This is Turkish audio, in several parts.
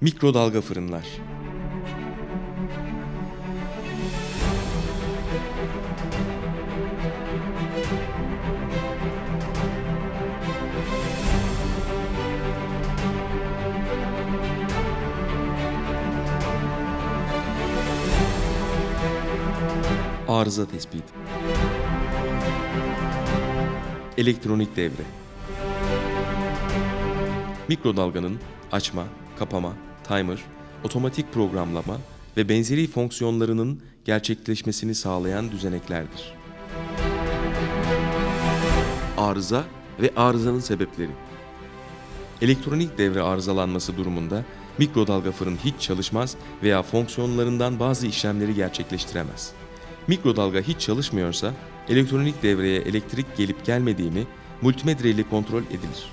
Mikrodalga fırınlar. Arıza tespit. Elektronik devre. Mikrodalganın açma, kapama, timer, otomatik programlama ve benzeri fonksiyonlarının gerçekleşmesini sağlayan düzeneklerdir. Arıza ve arızanın sebepleri. Elektronik devre arızalanması durumunda mikrodalga fırın hiç çalışmaz veya fonksiyonlarından bazı işlemleri gerçekleştiremez. Mikrodalga hiç çalışmıyorsa elektronik devreye elektrik gelip gelmediğini multimetre ile kontrol edilir.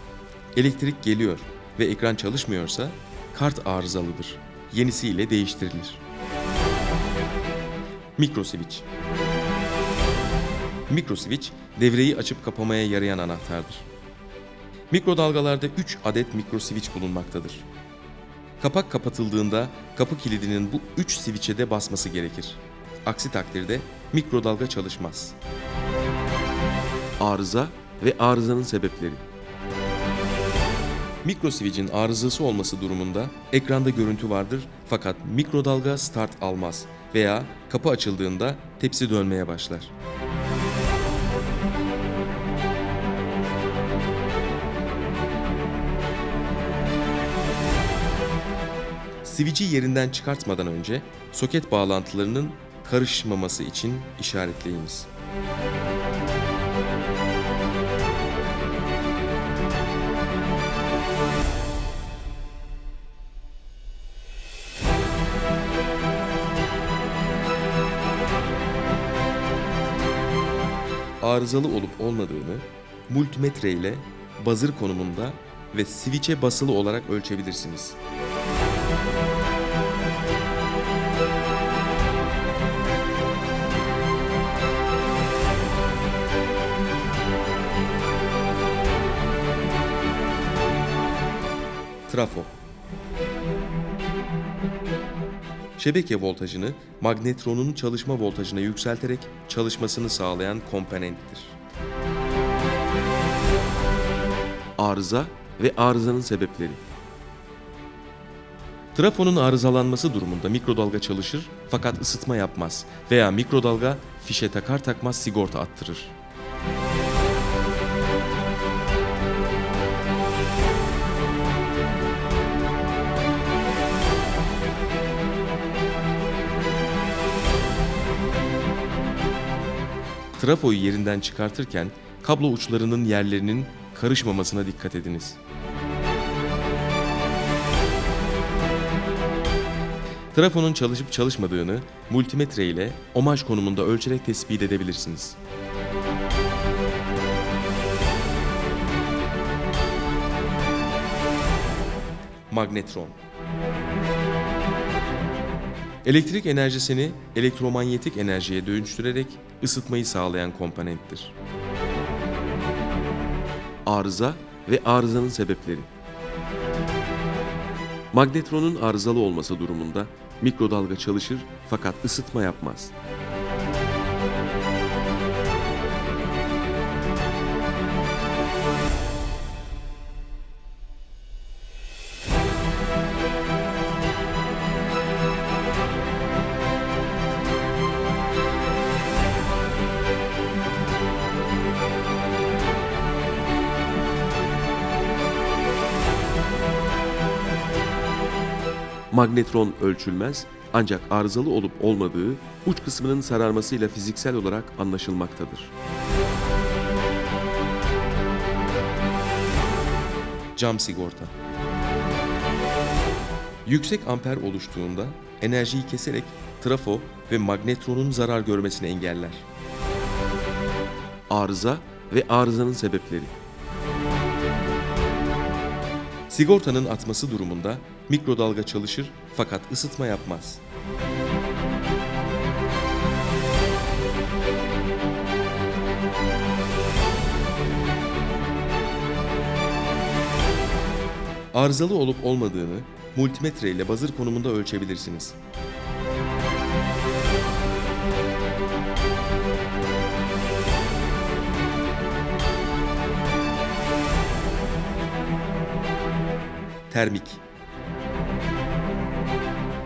Elektrik geliyor ve ekran çalışmıyorsa kart arızalıdır. Yenisiyle değiştirilir. Mikroswitch Mikroswitch devreyi açıp kapamaya yarayan anahtardır. Mikrodalgalarda 3 adet mikroswitch bulunmaktadır. Kapak kapatıldığında kapı kilidinin bu 3 switch'e de basması gerekir. Aksi takdirde mikrodalga çalışmaz. Arıza ve arızanın sebepleri. Mikroswitch'in arızası olması durumunda ekranda görüntü vardır fakat mikrodalga start almaz veya kapı açıldığında tepsi dönmeye başlar. Switch'i yerinden çıkartmadan önce soket bağlantılarının karışmaması için işaretleyiniz. Arızalı olup olmadığını multimetre ile buzzer konumunda ve switch'e basılı olarak ölçebilirsiniz. Trafo Şebeke voltajını magnetronun çalışma voltajına yükselterek çalışmasını sağlayan komponenttir. Arıza ve arızanın sebepleri Trafonun arızalanması durumunda mikrodalga çalışır fakat ısıtma yapmaz veya mikrodalga fişe takar takmaz sigorta attırır. Trafoyu yerinden çıkartırken kablo uçlarının yerlerinin karışmamasına dikkat ediniz. Trafonun çalışıp çalışmadığını multimetre ile omaj konumunda ölçerek tespit edebilirsiniz. Magnetron Elektrik enerjisini elektromanyetik enerjiye dönüştürerek ısıtmayı sağlayan komponenttir. Arıza ve arızanın sebepleri. Magnetronun arızalı olması durumunda mikrodalga çalışır fakat ısıtma yapmaz. Magnetron ölçülmez ancak arızalı olup olmadığı uç kısmının sararmasıyla fiziksel olarak anlaşılmaktadır. Cam sigorta Yüksek amper oluştuğunda enerjiyi keserek trafo ve magnetronun zarar görmesini engeller. Arıza ve arızanın sebepleri Sigortanın atması durumunda mikrodalga çalışır fakat ısıtma yapmaz. Arızalı olup olmadığını multimetre ile bazır konumunda ölçebilirsiniz. Termik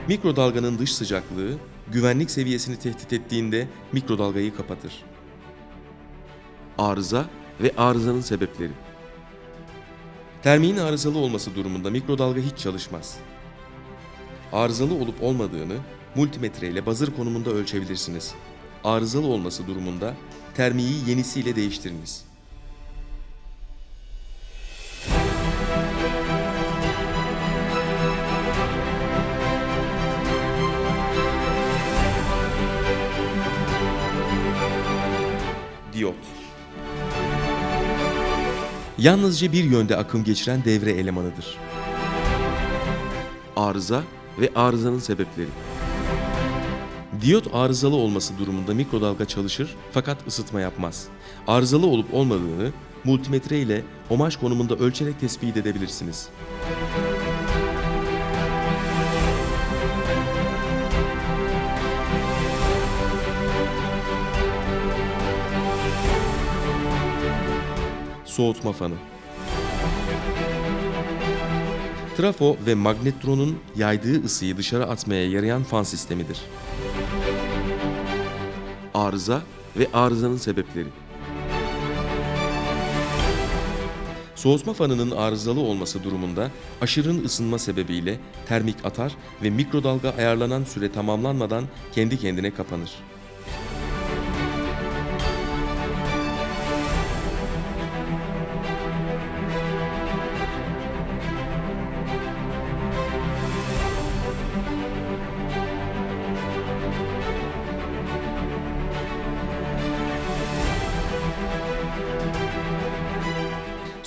Mikrodalganın dış sıcaklığı güvenlik seviyesini tehdit ettiğinde mikrodalgayı kapatır. Arıza ve arızanın sebepleri Termiğin arızalı olması durumunda mikrodalga hiç çalışmaz. Arızalı olup olmadığını multimetre ile bazır konumunda ölçebilirsiniz. Arızalı olması durumunda termiği yenisiyle değiştiriniz. Yalnızca bir yönde akım geçiren devre elemanıdır. Arıza ve arızanın sebepleri Diyot arızalı olması durumunda mikrodalga çalışır fakat ısıtma yapmaz. Arızalı olup olmadığını multimetre ile omaj konumunda ölçerek tespit edebilirsiniz. Soğutma fanı Trafo ve magnetronun yaydığı ısıyı dışarı atmaya yarayan fan sistemidir. Arıza ve arızanın sebepleri Soğutma fanının arızalı olması durumunda aşırı ısınma sebebiyle termik atar ve mikrodalga ayarlanan süre tamamlanmadan kendi kendine kapanır.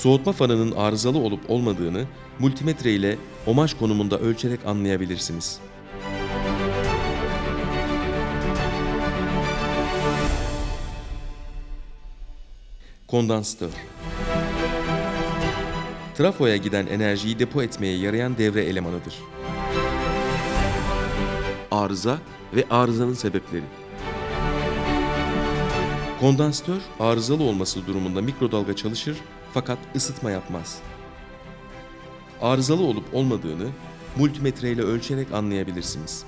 Soğutma fanının arızalı olup olmadığını multimetre ile omaj konumunda ölçerek anlayabilirsiniz. Kondansatör Trafoya giden enerjiyi depo etmeye yarayan devre elemanıdır. Arıza ve arızanın sebepleri Kondansatör arızalı olması durumunda mikrodalga çalışır fakat ısıtma yapmaz. Arızalı olup olmadığını multimetre ile ölçerek anlayabilirsiniz.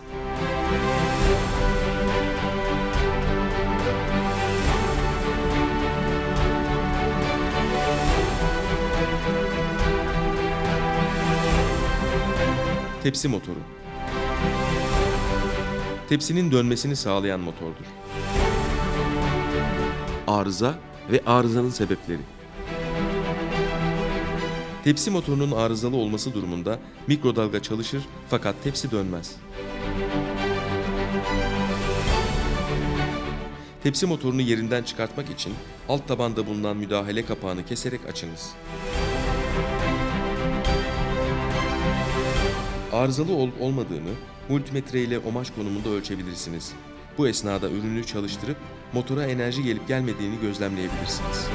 Tepsi motoru Tepsinin dönmesini sağlayan motordur. Arıza ve arızanın sebepleri Tepsi motorunun arızalı olması durumunda mikrodalga çalışır fakat tepsi dönmez. Tepsi motorunu yerinden çıkartmak için alt tabanda bulunan müdahale kapağını keserek açınız. Arızalı olup olmadığını multimetre ile omaj konumunda ölçebilirsiniz. Bu esnada ürünü çalıştırıp motora enerji gelip gelmediğini gözlemleyebilirsiniz.